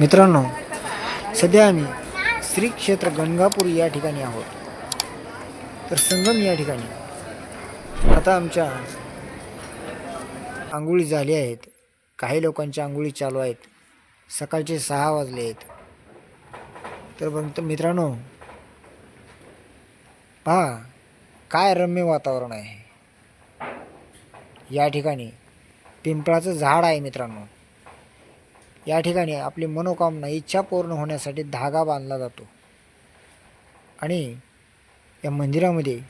मित्रांनो सध्या आम्ही श्री क्षेत्र गणगापूर या ठिकाणी आहोत. तर संगम या ठिकाणी. आता आमच्या आंघोळी झाली आहेत. काही लोकांच्या आंघोळी चालू आहेत. सकाळचे सहा वाजले आहेत. तर बघ मित्रांनो पहा काय रम्य वातावरण आहे. या ठिकाणी पिंपळाचं झाड आहे मित्रांनो. या ठिकाणी आपली मनोकामना इच्छा पूर्ण होण्यासाठी धागा बांधला जातो. आणि या मंदिरामध्ये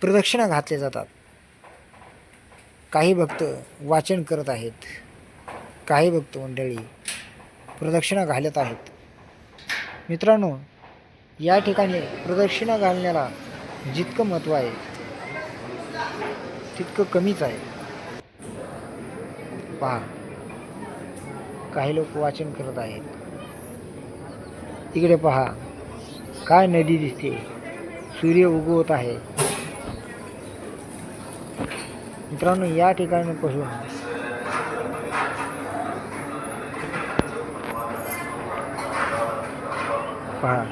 प्रदक्षिणा घातल्या जातात. काही भक्त वाचन करत आहेत. काही भक्त मंडळी प्रदक्षिणा घालत आहेत. मित्रांनो या ठिकाणी प्रदक्षिणा घालण्याला जितकं महत्त्व आहे तितकं कमीच आहे. पहा काही लोक वाचन करत आहेत. इकडे पहा. काय नदी दिसते? सूर्य उगवत आहे. मित्रांनो, या ठिकाणी पासून पहा.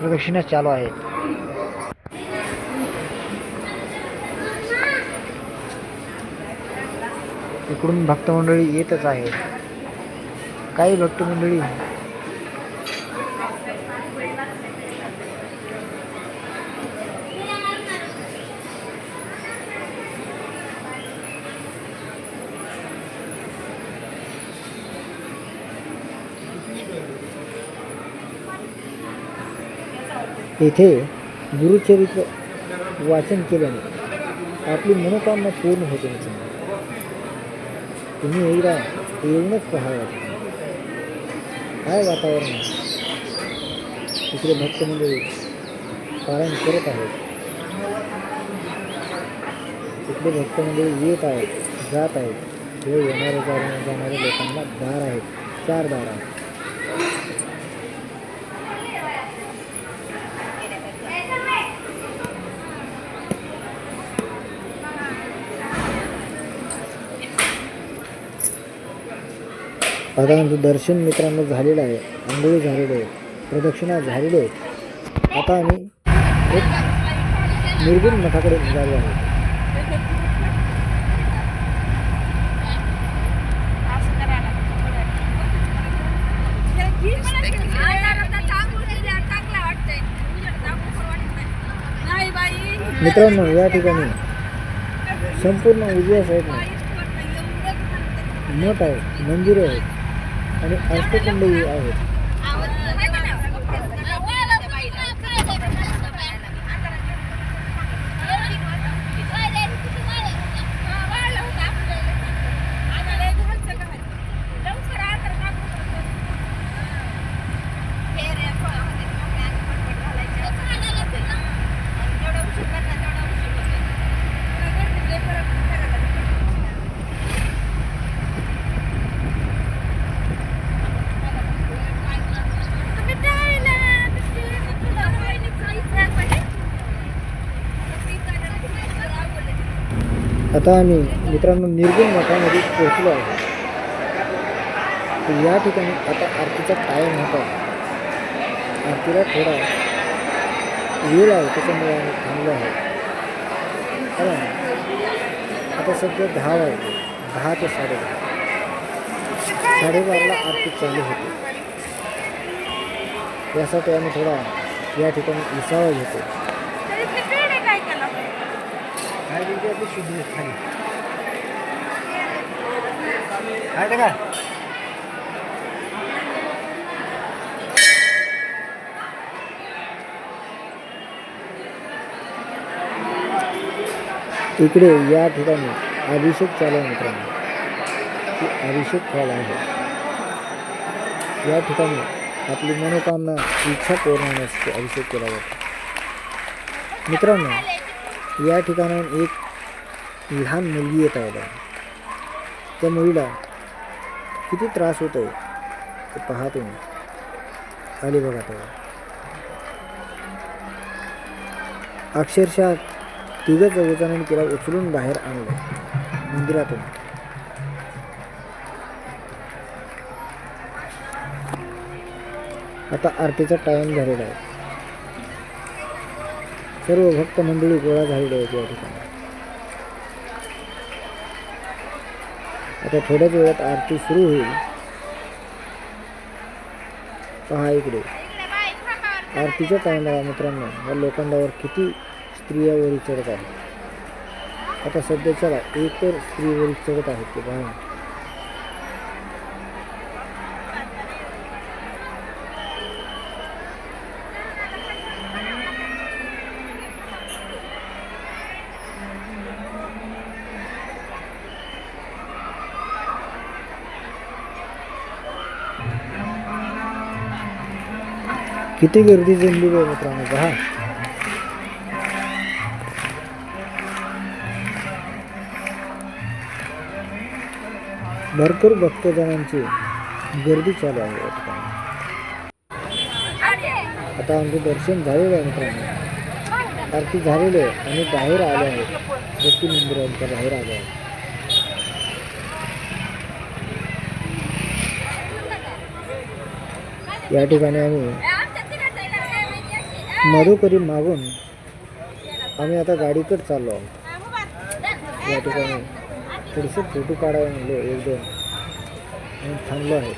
प्रदक्षिणा चालू आहेत. इकडून भक्तमंडळी येतच आहे काही भक्तमंडळी. येथे गुरुचरित्र वाचन केल्याने आपली मनोकामना पूर्ण होते. तुम्ही एकदा येऊनच पाहावं काय वातावरण तिकडे भक्त मंडळी पारायण करत आहेत. तिकडे भक्त मंडळी येत आहेत, जात आहेत. हे येणारे जाणाऱ्या लोकांना दार आहेत. चार दार आहेत. आता आमचं दर्शन मित्रांनो झालेलं आहे. आंघोळी झालेले आहे. प्रदक्षिणा झालेली आहे. आता आम्ही एक निर्गुण मठाकडे निघालो आहे मित्रांनो या ठिकाणी संपूर्ण उजव्या साईडला मठ आहे. मंदिरं आहेत. आणि अष्टकुंडही आहेत. आता आम्ही मित्रांनो निर्गुण मठामध्ये पोहोचलो आहे तर या ठिकाणी आता आरतीचा टाईम होता. आरतीला थोडा वेळ आहे त्याच्यामुळे आम्ही थांबलो आहे कारण आता सध्या दहा वाजले. दहा ते साडेदहा. साडेबाराला आरती चालू होती. यासाठी आम्ही थोडा या ठिकाणी विसावा घेतो. काय आपली शुद्ध खाली. काय ते काय? इकडे या ठिकाणी अभिषेक चालू आहे मित्रांनो. अभिषेक फळ आहे. या ठिकाणी आपली मनोकामना इच्छा पूर्ण होण्यासाठी अभिषेक केला जातो. मित्रांनो या ठिकाणाहून एक लहान मुलगी येत आहे बघा. त्या मुलीला किती त्रास होतो आहे ते पहा तुम्ही. आले बघा तेव्हा. अक्षरशः तिघं चौघजणांनी तिला उचलून बाहेर आणलं. मंदिरातून. आता आरतीचा टाईम झालेला आहे. सर्व भक्त मंडळी गोळा झालेले आहेत या ठिकाणी. आता थोड्याच वेळात आरती सुरू होईल. पहा इकडे. आरतीच्या टायमाला मित्रांनो या लोखंडावर किती स्त्रियावरी चढत आहेत. आता सध्याच्याला एक तर स्त्रीवरी चढत आहेत ते पहा किती गर्दी जमली आहे मित्रांनो पहा. भरपूर भक्तजनांची गर्दी चालू आहे आता आमचं दर्शन झालेलं आहे मित्रांनो. आरती झालेली आहे आणि बाहेर आले आहेत व्यक्ती मंदिरांच्या बाहेर आले आहेत या ठिकाणी आम्ही मधुकरी मागून आम्ही आता गाडीकडे चाललो आहोत. या ठिकाणी थोडेसे फोटो काढावे म्हणले एक दोन. आणि थांबलो आहे.